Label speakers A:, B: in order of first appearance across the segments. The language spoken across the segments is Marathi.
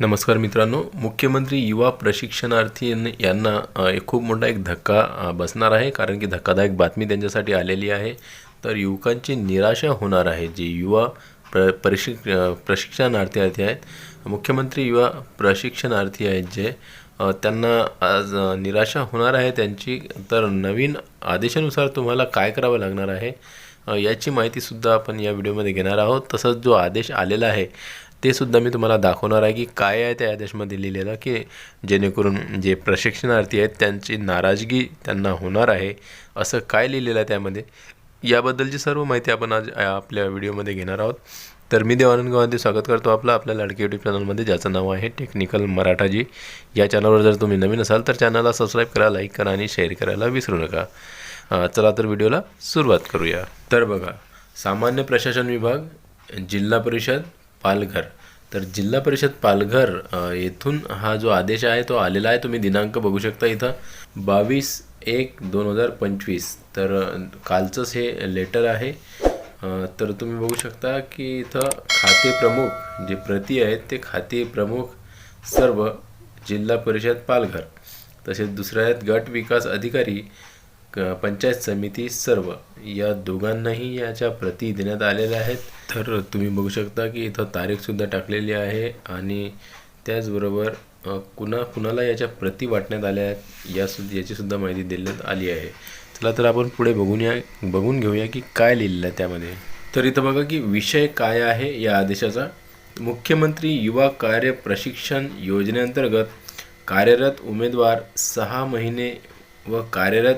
A: नमस्कार मित्रांनो. मुख्यमंत्री युवा प्रशिक्षणार्थी यांना एक खूप मोठा एक धक्का बसणार आहे. कारण की धक्कादायक बातमी त्यांच्यासाठी आलेली आहे. तर युवकांची निराशा होणार आहे जे युवा प्र प्रशिक प्रशिक्षणार्थी आहेत. मुख्यमंत्री युवा प्रशिक्षणार्थी आहेत जे त्यांना आज निराशा होणार आहे. त्यांची तर नवीन आदेशानुसार तुम्हाला काय करावं लागणार आहे याची माहितीसुद्धा आपण या व्हिडिओमध्ये घेणार आहोत. तसंच जो आदेश आलेला आहे ते सुद्धा मी तुम्हाला दाखवणार आहे की काय आहे त्या आदेशमध्ये लिहिलेलं की जेणेकरून जे प्रशिक्षणार्थी आहेत त्यांची नाराजगी त्यांना होणार आहे असं काय लिहिलेलं आहे त्यामध्ये. याबद्दलची सर्व माहिती आपण आज आपल्या व्हिडिओमध्ये घेणार आहोत. तर मी देवानंद गावांमध्ये स्वागत करतो आपलं आपल्या लाडकी यूट्यूब चॅनलमध्ये ज्याचं नाव आहे टेक्निकल मराठाजी या चॅनलवर जर तुम्ही नवीन असाल तर चॅनलला सबस्क्राईब करा लाईक करा आणि शेअर करायला विसरू नका. चला तर व्हिडिओला सुरुवात करूया. तर बघा सामान्य प्रशासन विभाग जिल्हा परिषद पालघर. तर जिल्हा परिषद पालघर येथून हा जो आदेश आहे तो आलेला आहे. तुम्ही दिनांक बघू शकता इथं. बावीस एक दोन हजार पंचवीस. तर कालचंच हे लेटर आहे. तर तुम्ही बघू शकता की इथं खाते प्रमुख जे प्रती आहेत ते खाते प्रमुख सर्व जिल्हा परिषद पालघर. तसेच दुसऱ्या आहेत गट विकास अधिकारी क- पंचायत समिती सर्व या दोघांनाही याच्या प्रती देण्यात आलेल्या आहेत. तर तुम्ही बघू शकता की इथं तारीखसुद्धा टाकलेली आहे आणि त्याचबरोबर कुणा कुणाला याच्या प्रती वाटण्यात आल्या आहेत या याचीसुद्धा माहिती देण्यात आली आहे. चला तर आपण पुढे बघून या बघून घेऊया की काय लिहिलेलं आहे त्यामध्ये. तर इथं बघा की विषय काय आहे या आदेशाचा. मुख्यमंत्री युवा कार्य प्रशिक्षण योजनेअंतर्गत कार्यरत उमेदवार सहा महिने व कार्यरत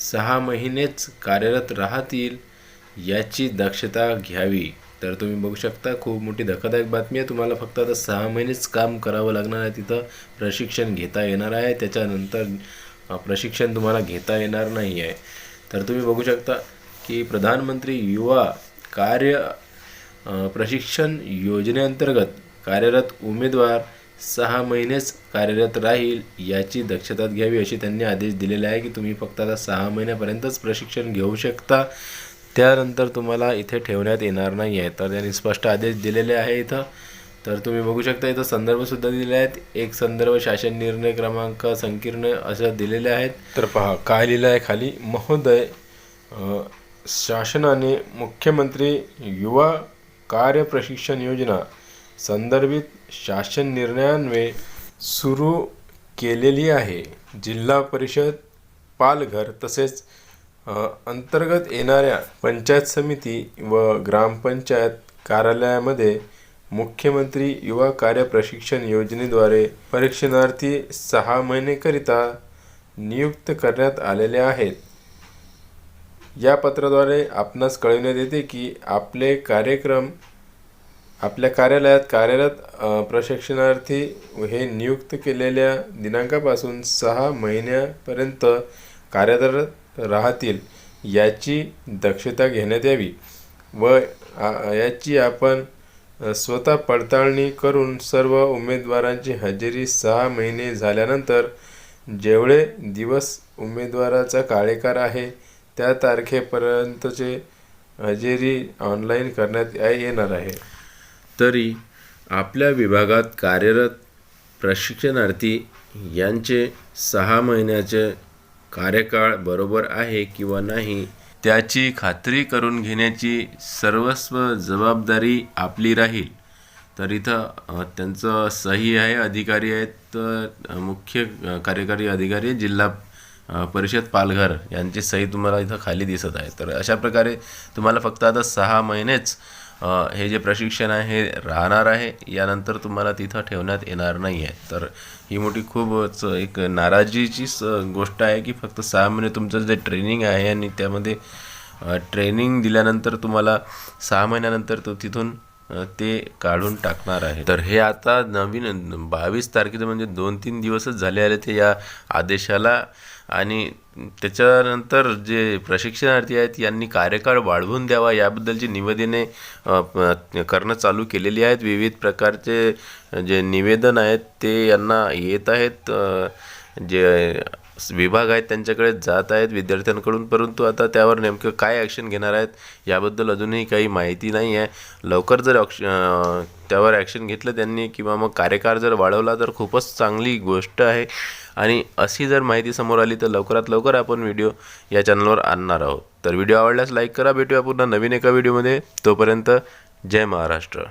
A: सहा महिनेच कार्यरत राहतील याची दक्षता घ्यावी. तर तुम्ही बघू शकता खूप मोठी धक्कादायक बातमी आहे. तुम्हाला फक्त आता सहा महिनेच काम करावं लागणार आहे. तिथं प्रशिक्षण घेता येणार आहे. त्याच्यानंतर प्रशिक्षण तुम्हाला घेता येणार नाही आहे. तर तुम्ही बघू शकता की प्रधानमंत्री युवा कार्य प्रशिक्षण योजनेअंतर्गत कार्यरत उमेदवार सहा महिनेच कार्यरत राहील याची दक्षता घ्यावी असे त्यांनी आदेश दिलेला आहे की तुम्ही फक्त आता सहा महिन्यापर्यंतच प्रशिक्षण घेऊ शकता. त्यानंतर तुम्हाला इथे ठेवण्यात येणार नाही आहे. तर त्यांनी स्पष्ट आदेश दिलेले आहे इथं. तर तुम्ही बघू शकता इथं संदर्भसुद्धा दिलेले आहेत. एक संदर्भ शासन निर्णय क्रमांक संकीर्ण असं दिलेले आहेत. तर पहा काय लिहिलं आहे खाली? महोदय शासनाने मुख्यमंत्री युवा कार्य प्रशिक्षण योजना संदर्भित शासन निर्णयान्वये सुरू केलेली आहे. जिल्हा परिषद पालघर तसेच अंतर्गत येणाऱ्या पंचायत समिती व ग्रामपंचायत कार्यालयामध्ये मुख्यमंत्री युवा कार्य प्रशिक्षण योजनेद्वारे परीक्षणार्थी सहा महिनेकरिता नियुक्त करण्यात आलेले आहेत. या पत्राद्वारे आपणास कळविण्यात येते की आपले कार्यक्रम आपल्या कार्यालयात कार्यरत प्रशिक्षणार्थी हे नियुक्त केलेल्या दिनांकापासून सहा महिन्यापर्यंत कार्यरत राहतील याची दक्षता घेण्यात यावी व याची आपण स्वतः पडताळणी करून सर्व उमेदवारांची हजेरी सहा महिने झाल्यानंतर जेवढे दिवस उमेदवाराचा कार्यकाळ आहे त्या तारखेपर्यंतचे हजेरी ऑनलाईन करण्यात या- येणार आहे. तरी आपल्या विभागात कार्यरत प्रशिक्षणार्थी यांचे सहा महिन्याचे कार्यकाळ बरोबर आहे किंवा नाही त्याची खात्री करून घेण्याची सर्वस्व जबाबदारी आपली राहील. तर इथं त्यांचं सही आहे अधिकारी आहेत तर मुख्य कार्यकारी अधिकारी जिल्हा परिषद पालघर यांची सही तुम्हाला इथं खाली दिसत आहे. तर अशा प्रकारे तुम्हाला फक्त आता सहा महिनेच हे जे प्रशिक्षण आहे हे राहणार आहे. यानंतर तुम्हाला तिथं ठेवण्यात येणार नाही आहे तर ही मोठी खूपच एक नाराजीची स गोष्ट आहे की फक्त सहा महिने तुमचं जे ट्रेनिंग आहे आणि त्यामध्ये ट्रेनिंग दिल्यानंतर तुम्हाला सहा महिन्यानंतर तो तिथून ते काढून टाकणार आहे. तर हे आता नवीन बावीस तारखेचं म्हणजे दोन तीन दिवसच झाले आले ते या आदेशाला आणि त्याच्यानंतर जे प्रशिक्षणार्थी आहेत यांनी कार्यकाळ वाढवून द्यावा याबद्दलची निवेदने करणं चालू केलेली आहेत. विविध प्रकारचे जे निवेदन आहेत ते यांना येत आहेत. जे विभाग आहेत त्यांच्याकडे जात आहेत विद्यार्थ्यांकडून परंतु आता त्यावर नेमकं काय ॲक्शन घेणार आहेत याबद्दल अजूनही काही माहिती नाही आहे. लवकर जर ऑक्श त्यावर ॲक्शन घेतलं त्यांनी किंवा मग कार्यकाळ जर वाढवला तर खूपच चांगली गोष्ट आहे. आणि अशी जर माहिती समोर आली तर लवकरात लवकर आपण व्हिडिओ या चॅनलवर आणणार आहोत. तर व्हिडिओ आवडल्यास लाईक करा भेटूया पुन्हा नवीन एका व्हिडिओमध्ये तोपर्यंत जय महाराष्ट्र.